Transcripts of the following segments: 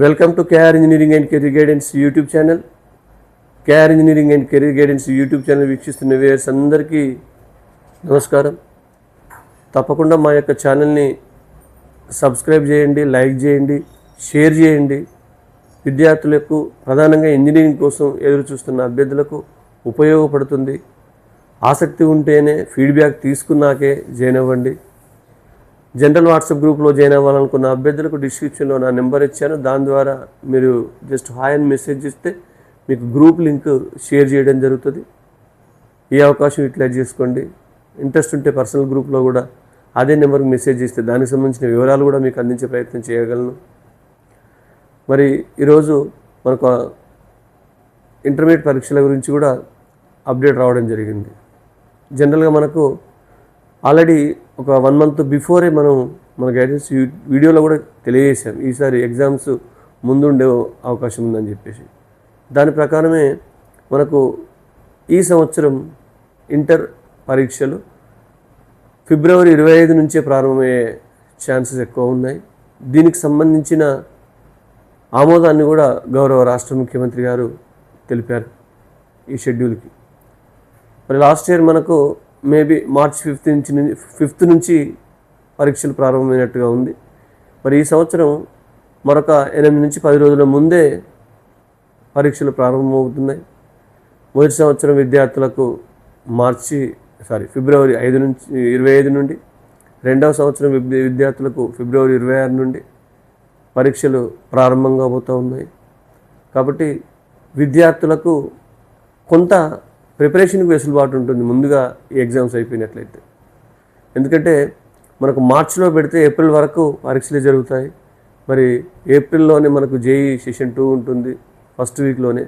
Welcome to KR engineering and career guidance YouTube channel KR engineering and career guidance YouTube channel వీక్షిస్తున్న viewers అందరికీ నమస్కారం. తప్పకుండా మా యొక్క ఛానల్ని సబ్స్క్రైబ్ చేయండి లైక్ చేయండి షేర్ చేయండి. విద్యార్థులకు ప్రధానంగా ఇంజనీరింగ్ కోసం ఎదురు చూస్తున్న అభ్యర్థులకు ఉపయోగపడుతుంది. ఆసక్తి ఉంటేనే ఫీడ్బ్యాక్ తీసుకున్నాకే జాయిన్ అవ్వండి. జనరల్ వాట్సాప్ గ్రూప్లో జాయిన్ అవ్వాలనుకున్న అభ్యర్థులకు డిస్క్రిప్షన్లో నా నెంబర్ ఇచ్చాను. దాని ద్వారా మీరు జస్ట్ హాయ్ అని మెసేజ్ ఇస్తే మీకు గ్రూప్ లింక్ షేర్ చేయడం జరుగుతుంది. ఈ అవకాశం యూటిలైజ్ చేసుకోండి. ఇంట్రెస్ట్ ఉంటే పర్సనల్ గ్రూప్లో కూడా అదే నెంబర్కి మెసేజ్ ఇస్తే దానికి సంబంధించిన వివరాలు కూడా మీకు అందించే ప్రయత్నం చేయగలను. మరి ఈరోజు మనకు ఇంటర్మీడియట్ పరీక్షల గురించి కూడా అప్డేట్ రావడం జరిగింది. జనరల్గా మనకు ఆల్రెడీ ఒక వన్ మంత్ బిఫోరే మనం మన గైడెన్స్ వీడియోలో కూడా తెలియజేశాం. ఈసారి ఎగ్జామ్స్ ముందుండే అవకాశం ఉందని చెప్పేసి. దాని ప్రకారమే మనకు ఈ సంవత్సరం ఇంటర్ పరీక్షలు ఫిబ్రవరి ఇరవై ఐదు నుంచే ప్రారంభమయ్యే ఛాన్సెస్ ఎక్కువ ఉన్నాయి. దీనికి సంబంధించిన ఆమోదాన్ని కూడా గౌరవ రాష్ట్ర ముఖ్యమంత్రి గారు తెలిపారు ఈ షెడ్యూల్కి మరి లాస్ట్ ఇయర్ మనకు మేబీ మార్చ్ ఫిఫ్త్ నుంచి ఫిఫ్త్ నుంచి పరీక్షలు ప్రారంభమైనట్టుగా ఉంది. మరి ఈ సంవత్సరం మరొక ఎనిమిది నుంచి పది రోజుల ముందే పరీక్షలు ప్రారంభమవుతున్నాయి. మొదటి సంవత్సరం విద్యార్థులకు మార్చి సారీ ఫిబ్రవరి ఐదు నుంచి ఇరవై ఐదు నుండి రెండవ సంవత్సరం విద్యార్థులకు ఫిబ్రవరి ఇరవై ఆరు నుండి పరీక్షలు ప్రారంభంగా పోతూ ఉన్నాయి. కాబట్టి విద్యార్థులకు కొంత ప్రిపరేషన్కి వెసులుబాటు ఉంటుంది ముందుగా ఈ ఎగ్జామ్స్ అయిపోయినట్లయితే. ఎందుకంటే మనకు మార్చిలో పెడితే ఏప్రిల్ వరకు పరీక్షలు జరుగుతాయి. మరి ఏప్రిల్లోనే మనకు జేఈ సెషన్ టూ ఉంటుంది ఫస్ట్ వీక్లోనే.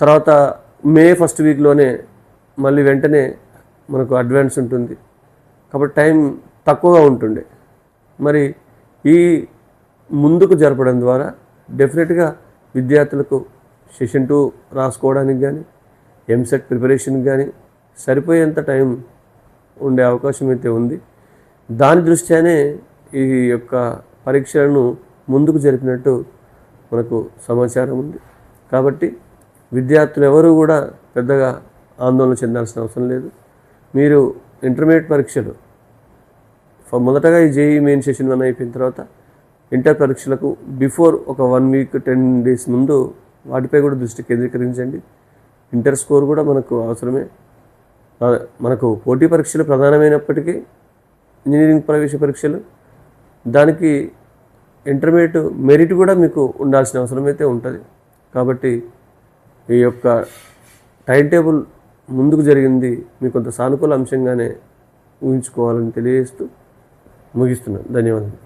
తర్వాత మే ఫస్ట్ వీక్లోనే మళ్ళీ వెంటనే మనకు అడ్వాన్స్ ఉంటుంది. కాబట్టి టైం తక్కువగా ఉంటుండే. మరి ఈ ముందుకు జరపడం ద్వారా డెఫినెట్గా విద్యార్థులకు సెషన్ టూ రాసుకోవడానికి కానీ ఎంసెట్ ప్రిపరేషన్ కానీ సరిపోయేంత టైం ఉండే అవకాశం అయితే ఉంది. దాని దృష్ట్యానే ఈ యొక్క పరీక్షలను ముందుకు జరిపినట్టు మనకు సమాచారం ఉంది. కాబట్టి విద్యార్థులు ఎవరు కూడా పెద్దగా ఆందోళన చెందాల్సిన అవసరం లేదు. మీరు ఇంటర్మీడియట్ పరీక్షలు మొదటగా ఈ జేఈ మెయిన్ సెషన్ వన్ అయిపోయిన తర్వాత ఇంటర్ పరీక్షలకు బిఫోర్ ఒక వన్ వీక్ టెన్ డేస్ ముందు వాటిపై కూడా దృష్టి కేంద్రీకరించండి. ఇంటర్ స్కోర్ కూడా మనకు అవసరమే. మనకు పోటీ పరీక్షలు ప్రధానమైనప్పటికీ ఇంజనీరింగ్ ప్రవేశ పరీక్షలు దానికి ఇంటర్మీడియట్ మెరిట్ కూడా మీకు ఉండాల్సిన అవసరం అయితే ఉంటుంది. కాబట్టి ఈ యొక్క టైం టేబుల్ ముందుకు జరిగింది మీకు కొంత సానుకూల అంశంగానే ఊహించుకోవాలని తెలియజేస్తూ ముగిస్తున్నాను. ధన్యవాదాలు